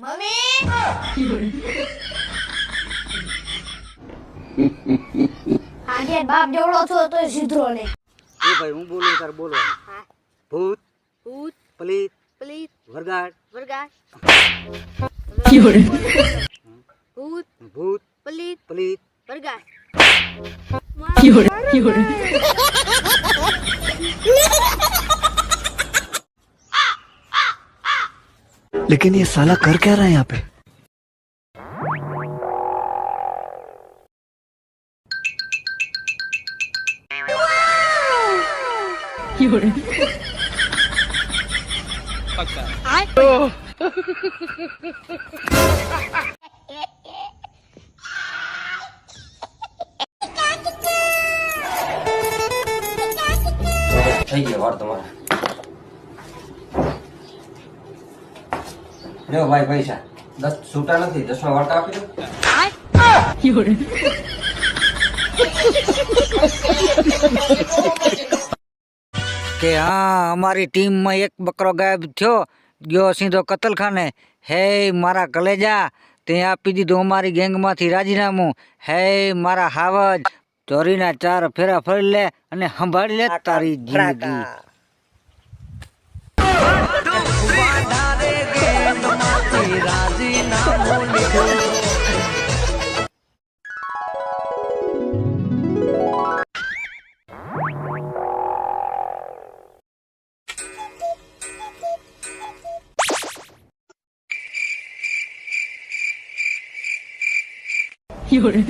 Mummy? આજે બાપ જેવડો છો તો સીધરો લે એ ભાઈ હું બોલું તાર બોલો ભૂત ભૂત પલીત પલીત વરગાડ વરગાડ ભૂત ભૂત પલીત પલીત. વરગાડ लेकिन ये साला कर क्या रहा है यहाँ पे? सही है और तुम्हारा? લ્યો ભાઈ પૈસા. દસ છૂટા નથી, દસમાં વાર્તા આપી દો કે હા, અમારી ટીમમાં એક બકરો ગાયબ થયો, ગયો સીધો કતલખાને. હે મારા કલેજા, તે આપી દીધું અમારી ગેંગમાંથી રાજીનામું. હે મારા હાવજ, ચોરીના ચાર ફેરા ફરી લે અને સંભાળી લે તારી જિંદગી. 有人。